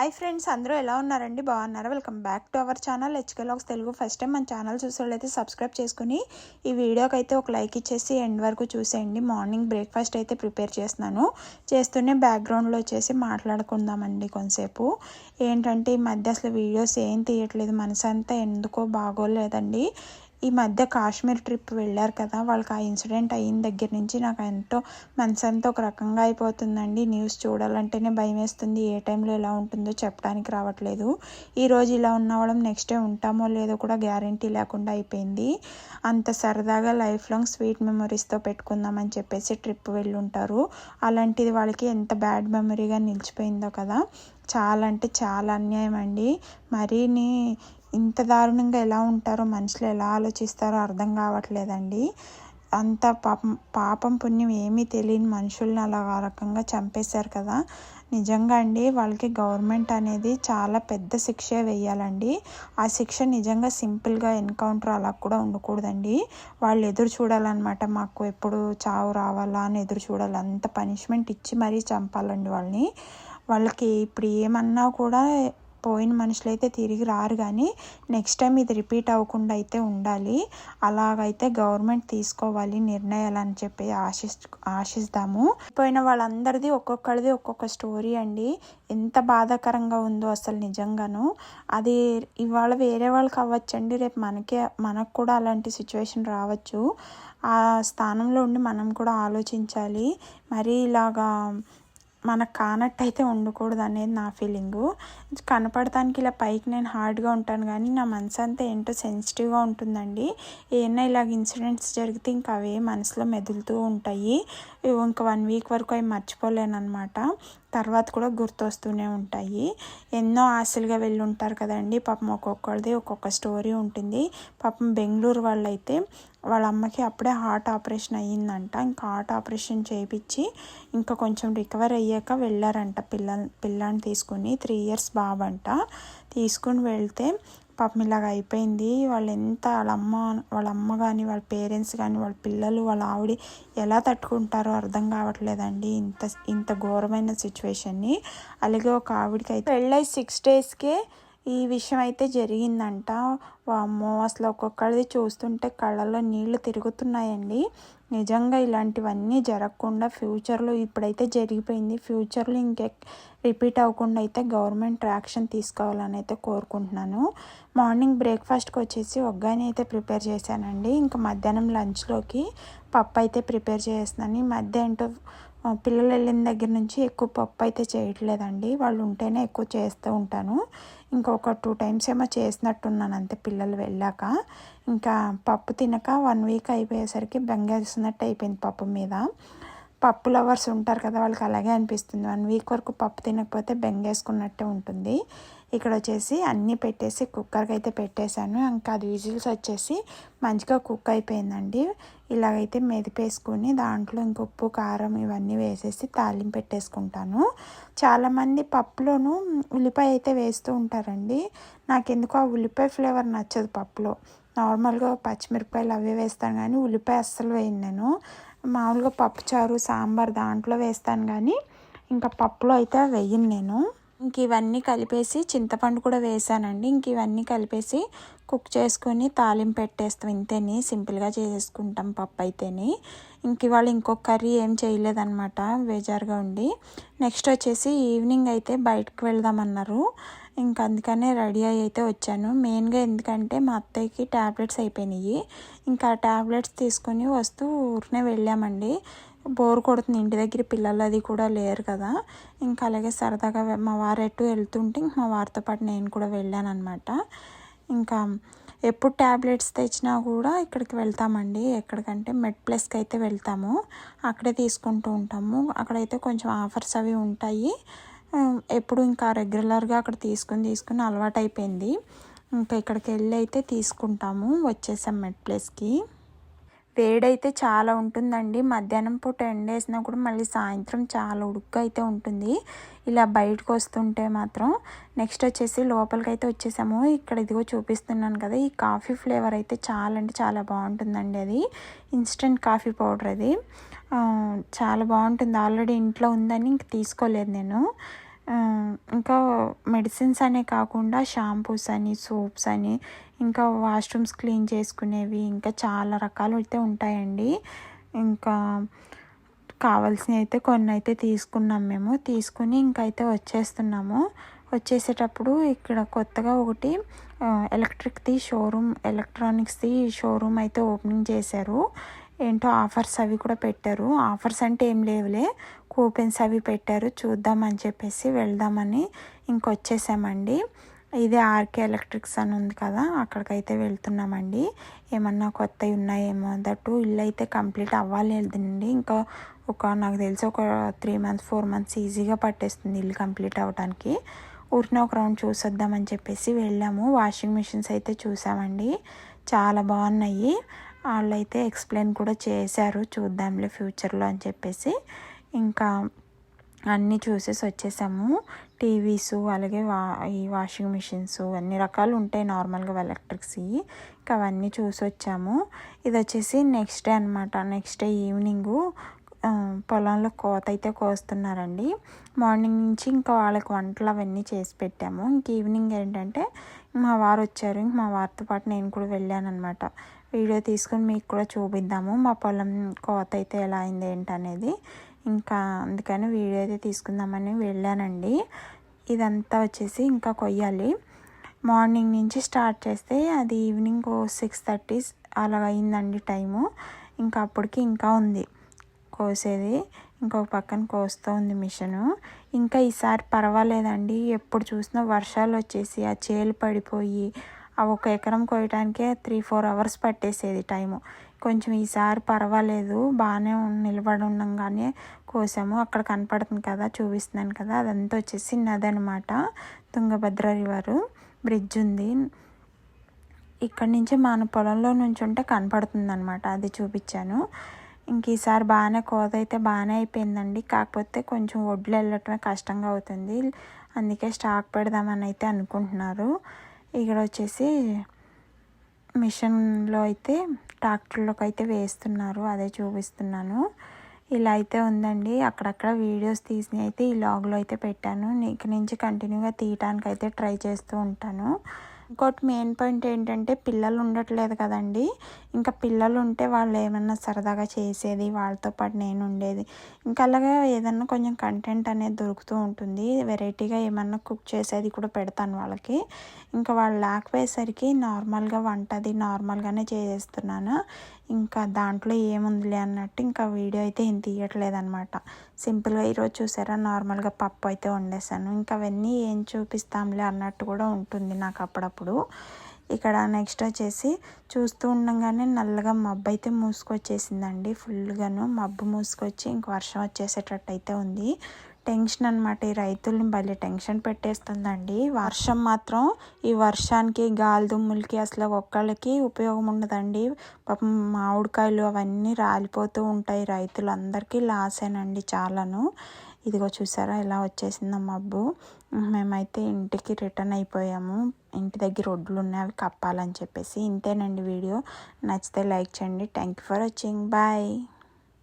Hi friends అందరూ ఎలా ఉన్నారండి? బాగున్నారా? Welcome back to our channel HK logs Telugu. First time మన ఛానల్ చూసేవాళ్ళైతే సబ్స్క్రైబ్ చేసుకుని ఈ వీడియోకి అయితే ఒక లైక్ ఇచ్చేసి ఎండ్ వరకు చూసేయండి. మార్నింగ్ బ్రేక్ఫాస్ట్ అయితే ప్రిపేర్ చేస్తున్నాను. చేస్తూనే బ్యాక్గ్రౌండ్లో వచ్చేసి మాట్లాడుకుందామండి కొంతసేపు. ఏంటంటే ఈ మధ్య అసలు వీడియోస్ ఏం తీయట్లేదు. మనసు అంతా ఎందుకో బాగోలేదండి. ఈ మధ్య కాశ్మీర్ ట్రిప్ వెళ్ళారు కదా వాళ్ళకి ఆ ఇన్సిడెంట్ అయిన దగ్గర నుంచి నాకు ఎంతో మనసంతా ఒక రకంగా అయిపోతుందండి. న్యూస్ చూడాలంటేనే భయం వేస్తుంది. ఏ టైంలో ఎలా ఉంటుందో చెప్పడానికి రావట్లేదు. ఈరోజు ఇలా ఉన్నవాళ్ళం నెక్స్ట్ డే ఉంటామో లేదో కూడా గ్యారంటీ లేకుండా అయిపోయింది. అంత సరదాగా లైఫ్ లాంగ్ స్వీట్ మెమరీస్తో పెట్టుకుందామని చెప్పేసి ట్రిప్ వెళ్ళుంటారు. అలాంటిది వాళ్ళకి ఎంత బ్యాడ్ మెమరీగా నిలిచిపోయిందో కదా. చాలా అంటే చాలా అన్యాయం అండి. మరీని ఇంత దారుణంగా ఎలా ఉంటారో మనుషులు ఎలా ఆలోచిస్తారో అర్థం కావట్లేదండి. అంత పాపం పాపం పుణ్యం ఏమీ తెలియని మనుషుల్ని అలా ఆ రకంగా చంపేశారు కదా. నిజంగా అండి వాళ్ళకి గవర్నమెంట్ అనేది చాలా పెద్ద శిక్ష వేయాలండి. ఆ శిక్ష నిజంగా సింపుల్గా ఎన్కౌంటర్ అలా కూడా ఉండకూడదండి. వాళ్ళు ఎదురు చూడాలన్నమాట మాకు ఎప్పుడు చావు రావాలా అని ఎదురు చూడాలి. అంత పనిష్మెంట్ ఇచ్చి మరీ చంపాలండి వాళ్ళని. వాళ్ళకి ఇప్పుడు ఏమన్నా కూడా పోయిన మనుషులు అయితే తిరిగి రారు కానీ నెక్స్ట్ టైం ఇది రిపీట్ అవ్వకుండా అయితే ఉండాలి. అలాగైతే గవర్నమెంట్ తీసుకోవాలి నిర్ణయాలు అని చెప్పి ఆశిస్ ఆశిస్తాము. పోయిన వాళ్ళందరిది ఒక్కొక్కరిది ఒక్కొక్క స్టోరీ అండి. ఎంత బాధాకరంగా ఉందో అసలు నిజంగాను. అది ఇవాళ వేరే వాళ్ళకి అవ్వచ్చండి. రేపు మనకే మనకు కూడా అలాంటి సిచ్యువేషన్ రావచ్చు. ఆ స్థానంలో ఉండి మనం కూడా ఆలోచించాలి. మరి ఇలాగా మనకు కానట్టయితే ఉండకూడదు అనేది నా ఫీలింగు. కనపడటానికి ఇలా పైకి నేను హార్డ్గా ఉంటాను కానీ నా మనసు అంతా ఏంటో సెన్సిటివ్గా ఉంటుందండి. ఏమైనా ఇలాగ ఇన్సిడెంట్స్ జరిగితే ఇంకా అవే మనసులో మెదులుతూ ఉంటాయి. ఇంకా వన్ వీక్ వరకు అవి మర్చిపోలేను అనమాట తర్వాత కూడా గుర్తొస్తూనే ఉంటాయి. ఎన్నో ఆశలుగా వెళ్ళి ఉంటారు కదండి. పాపం ఒక్కొక్కరిది ఒక్కొక్క స్టోరీ ఉంటుంది. పాపం బెంగళూరు వాళ్ళైతే వాళ్ళ అమ్మకి అప్పుడే హార్ట్ ఆపరేషన్ అయ్యిందంట. ఇంకా హార్ట్ ఆపరేషన్ చేయించి ఇంకా కొంచెం రికవర్ అయ్యాక వెళ్ళారంట పిల్ల పిల్లని తీసుకుని. త్రీ ఇయర్స్ బాబంట. తీసుకుని వెళ్తే పాపం ఇలాగ అయిపోయింది. వాళ్ళు ఎంత వాళ్ళ అమ్మ వాళ్ళ అమ్మ కానీ వాళ్ళ పేరెంట్స్ కానీ వాళ్ళ పిల్లలు వాళ్ళ ఆవిడ ఎలా తట్టుకుంటారో అర్థం కావట్లేదండి. ఇంత ఇంత ఘోరమైన సిచ్యువేషన్ని. అలాగే ఒక ఆవిడకి అయితే పెళ్ళై సిక్స్ డేస్కే ఈ విషయం అయితే జరిగిందంట. వామ్మో అసలు ఒక్కొక్కరిది చూస్తుంటే కళ్ళల్లో నీళ్ళు తిరుగుతున్నాయండి. నిజంగా ఇలాంటివన్నీ జరగకుండా ఫ్యూచర్లో ఇప్పుడైతే జరిగిపోయింది. ఫ్యూచర్లో ఇంకే రిపీట్ అవ్వకుండా అయితే గవర్నమెంట్ యాక్షన్ తీసుకోవాలని అయితే కోరుకుంటున్నాను. మార్నింగ్ బ్రేక్ఫాస్ట్కి వచ్చేసి ఒగ్గాని అయితే ప్రిపేర్ చేశానండి. ఇంకా మధ్యాహ్నం లంచ్లోకి పప్పు అయితే ప్రిపేర్ చేస్తున్నాను. ఈ మధ్య ఏంటో పిల్లలు వెళ్ళిన దగ్గర నుంచి ఎక్కువ పప్పు అయితే చేయట్లేదండి. వాళ్ళు ఉంటేనే ఎక్కువ చేస్తూ ఉంటాను. ఇంకొక టూ టైమ్స్ ఏమో చేసినట్టున్నాను అంతే పిల్లలు వెళ్ళాక. ఇంకా పప్పు తినక వన్ వీక్ అయిపోయేసరికి బెంగేసినట్టు అయిపోయింది పప్పు మీద. పప్పు లవర్స్ ఉంటారు కదా వాళ్ళకి అలాగే అనిపిస్తుంది. వన్ వీక్ వరకు పప్పు తినకపోతే బెంగేసుకున్నట్టే ఉంటుంది. ఇక్కడ వచ్చేసి అన్నీ పెట్టేసి కుక్కర్కి అయితే పెట్టేశాను. ఇంకా అది విజిల్స్ వచ్చేసి మంచిగా కుక్ అయిపోయిందండి. ఇలాగైతే మెదిపేసుకుని దాంట్లో ఇంక ఉప్పు కారం ఇవన్నీ వేసేసి తాలింపు పెట్టేసుకుంటాను. చాలామంది పప్పులోను ఉల్లిపాయ అయితే వేస్తూ ఉంటారండి. నాకెందుకు ఆ ఉల్లిపాయ ఫ్లేవర్ నచ్చదు పప్పులో. నార్మల్గా పచ్చిమిరపకాయలు అవే వేస్తాను కానీ ఉల్లిపాయ అస్సలు వేయను నేను. మామూలుగా పప్పుచారు సాంబార్ దాంట్లో వేస్తాను కానీ ఇంకా పప్పులో అయితే వేయను నేను. ఇంక ఇవన్నీ కలిపేసి చింతపండు కూడా వేసానండి. ఇంక ఇవన్నీ కలిపేసి కుక్ చేసుకొని తాలింపు పెట్టేస్తాం ఇంతేని. సింపుల్గా చేసేసుకుంటాం పప్పు అయితేని. ఇంక ఇవాళ ఇంకొక కర్రీ ఏం చేయలేదన్నమాట. బేజారుగా ఉండి నెక్స్ట్ వచ్చేసి ఈవినింగ్ అయితే బయటకు వెళ్దామన్నారు. ఇంకా అందుకనే రెడీ అయ్యి అయితే వచ్చాను. మెయిన్గా ఎందుకంటే మా అత్తయ్యకి ట్యాబ్లెట్స్ అయిపోయినాయి. ఇంకా ట్యాబ్లెట్స్ తీసుకొని వస్తూ ఊరినే వెళ్ళామండి. బోర్ కొడుతుంది. ఇంటి దగ్గర పిల్లలు అది కూడా లేరు కదా. ఇంకా అలాగే సరదాగా మా వారు ఎటు వెళ్తుంటే ఇంక మా వారితో పాటు నేను కూడా వెళ్ళాను అనమాట ఇంకా ఎప్పుడు ట్యాబ్లెట్స్ తెచ్చినా కూడా ఇక్కడికి వెళ్తామండి. ఎక్కడికంటే మెడ్ ప్లస్కి అయితే వెళ్తాము. అక్కడే తీసుకుంటూ ఉంటాము. అక్కడైతే కొంచెం ఆఫర్స్ అవి ఉంటాయి. ఎప్పుడు ఇంకా రెగ్యులర్గా అక్కడ తీసుకుని తీసుకుని అలవాటు అయిపోయింది ఇంకా ఇక్కడికి వెళ్ళి అయితే తీసుకుంటాము వచ్చేసాం మెడ్ ప్లేస్కి. వేడైతే చాలా ఉంటుందండి. మధ్యాహ్నం పూట ఎండేసినా కూడా మళ్ళీ సాయంత్రం చాలా ఉడుక్క అయితే ఉంటుంది. ఇలా బయటకు వస్తుంటే మాత్రం నెక్స్ట్ వచ్చేసి లోపలికి అయితే వచ్చేసాము. ఇక్కడ ఇదిగో చూపిస్తున్నాను కదా ఈ కాఫీ ఫ్లేవర్ అయితే చాలా అంటే చాలా బాగుంటుందండి అది. ఇన్స్టెంట్ కాఫీ పౌడర్ అది. చాలా బాగుంటుంది. ఆల్రెడీ ఇంట్లో ఉందని ఇంక తీసుకోలేదు నేను. ఇంకా మెడిసిన్స్ అనే కాకుండా షాంపూస్ అని సోప్స్ అని ఇంకా వాష్రూమ్స్ క్లీన్ చేసుకునేవి ఇంకా చాలా రకాలు అయితే ఉంటాయండి. ఇంకా కావాల్సినవి అయితే కొన్ని అయితే తీసుకున్నాం మేము. తీసుకుని ఇంకైతే వచ్చేస్తున్నాము. వచ్చేసేటప్పుడు ఇక్కడ కొత్తగా ఒకటి ఎలక్ట్రిక్ది షోరూమ్ ఎలక్ట్రానిక్స్ది షోరూమ్ అయితే ఓపెనింగ్ చేశారు. ఏంటో ఆఫర్స్ అవి కూడా పెట్టారు. ఆఫర్స్ అంటే ఏం లేవులే. కూపెన్స్ అవి పెట్టారు చూద్దామని చెప్పేసి వెళ్దామని ఇంకొచ్చేసామండి. ఇది ఆర్కే ఎలక్ట్రిక్స్ అని ఉంది కదా అక్కడికైతే వెళ్తున్నామండి. ఏమన్నా కొత్తవి ఉన్నాయేమో దట్టు ఇల్లు అయితే కంప్లీట్ అవ్వాలేదండి ఇంకా ఒక నాకు తెలిసి ఒక త్రీ మంత్స్ ఫోర్ మంత్స్ ఈజీగా పట్టేస్తుంది ఇల్లు కంప్లీట్ అవ్వడానికి ఊరిన ఒక రౌండ్ చూసొద్దామని చెప్పేసి వెళ్ళాము. వాషింగ్ మిషన్స్ అయితే చూసామండి. చాలా బాగున్నాయి. వాళ్ళు అయితే ఎక్స్ప్లెయిన్ కూడా చేశారు చూద్దాంలే ఫ్యూచర్లో అని చెప్పేసి. ఇంకా అన్నీ చూసేసి వచ్చేసాము. టీవీస్ అలాగే వా ఈ వాషింగ్ మిషన్స్ అన్ని రకాలు ఉంటాయి నార్మల్గా ఎలక్ట్రిక్స్ ఇంకా అవన్నీ చూసి వచ్చాము. ఇది వచ్చేసి నెక్స్ట్ డే అనమాట నెక్స్ట్ డే ఈవినింగు పొలంలో కోత అయితే కోస్తున్నారండి. మార్నింగ్ నుంచి ఇంకా వాళ్ళకి వంటలు అవన్నీ చేసి పెట్టాము. ఇంక ఈవినింగ్ ఏంటంటే మా వారు వచ్చారు. ఇంక మా వారితో పాటు నేను కూడా వెళ్ళాను అనమాట వీడియో తీసుకొని మీకు కూడా చూపిద్దాము. మా పొలం కోత అయితే ఎలా అయింది ఏంటనేది. ఇంకా అందుకని వీడియో అయితే తీసుకుందామని వెళ్ళానండి. ఇదంతా వచ్చేసి ఇంకా కొయ్యాలి. మార్నింగ్ నుంచి స్టార్ట్ చేస్తే అది ఈవినింగ్ సిక్స్ థర్టీ అలా అయిందండి టైము. ఇంకా అప్పటికి ఇంకా ఉంది. కోసేది. ఇంకొక పక్కన కోస్తూ ఉంది మిషను. ఇంకా ఈసారి పర్వాలేదండి. ఎప్పుడు చూసినా వర్షాలు వచ్చేసి ఆ చేలు పడిపోయి ఆ ఒక ఎకరం కోయటానికే త్రీ ఫోర్ అవర్స్ పట్టేసేది టైము. కొంచెం ఈసారి పర్వాలేదు బాగానే నిలబడి ఉండంగానే కోసాము. అక్కడ కనపడుతుంది కదా చూపిస్తున్నాను కదా అదంతా వచ్చేసి నది అనమాట తుంగభద్ర రివరు బ్రిడ్జ్ ఉంది. ఇక్కడ నుంచి మన పొలంలో నుంచి ఉంటే కనపడుతుంది అనమాట అది చూపించాను. ఇంక ఈసారి బాగానే కోత అయితే బాగానే అయిపోయిందండి. కాకపోతే కొంచెం ఒడ్లు వెళ్ళటమే కష్టంగా అవుతుంది. అందుకే స్టాక్ పెడదామని అయితే అనుకుంటున్నారు. ఇక్కడ వచ్చేసి మిషన్లో అయితే ట్రాక్టర్లోకి అయితే వేస్తున్నారు అదే చూపిస్తున్నాను. ఇలా అయితే ఉందండి. అక్కడక్కడ వీడియోస్ తీసి అయితే ఈ లాగ్లో అయితే పెట్టాను. ఇక నుంచి కంటిన్యూగా తీయటానికి అయితే ట్రై చేస్తూ ఉంటాను. ఇంకోటి మెయిన్ పాయింట్ ఏంటంటే పిల్లలు ఉండట్లేదు కదండి. ఇంకా పిల్లలు ఉంటే వాళ్ళు ఏమన్నా సరదాగా చేసేది వాళ్ళతో పాటు నేను ఉండేది. ఇంకా అలాగే ఏదన్నా కొంచెం కంటెంట్ అనేది దొరుకుతూ ఉంటుంది. వెరైటీగా ఏమన్నా కుక్ చేసేది కూడా పెడతాను వాళ్ళకి. ఇంకా వాళ్ళు లేకపోయేసరికి నార్మల్గా వంట అది నార్మల్గానే చేసేస్తున్నాను. ఇంకా దాంట్లో ఏముందిలే అన్నట్టు ఇంకా వీడియో అయితే ఏం తీయట్లేదు అనమాట సింపుల్గా ఈరోజు చూసారా? నార్మల్గా పప్పు అయితే వండేసాను ఇంకా అవన్నీ ఏం చూపిస్తాంలే అన్నట్టు కూడా ఉంటుంది నాకు అప్పుడప్పుడు. ఇక్కడ నెక్స్ట్ వచ్చేసి చూస్తూ ఉండగానే నల్లగా మబ్బు అయితే మూసుకొచ్చేసిందండి. ఫుల్గాను మబ్బు మూసుకొచ్చి ఇంక వర్షం వచ్చేసేటట్టు అయితే ఉంది. టెన్షన్ అనమాట ఈ రైతుల్ని భలే టెన్షన్ పెట్టేస్తుందండి. వర్షం మాత్రం ఈ వర్షానికి గాలి దుమ్ములకి అసలు ఒక్కళ్ళకి ఉపయోగం ఉండదండి. పాపం మామిడికాయలు అవన్నీ రాలిపోతూ ఉంటాయి రైతులందరికీ లాసేనండి చాలాను. ఇదిగో చూసారా ఇలా వచ్చేసింది మబ్బు. మేమైతే ఇంటికి రిటర్న్ అయిపోయాము. ఇంటి దగ్గర ఒడ్లు ఉన్నాయి అవి కప్పాలని చెప్పేసి. ఇంతేనండి వీడియో. నచ్చితే లైక్ చేయండి. Thank you for watching. Bye.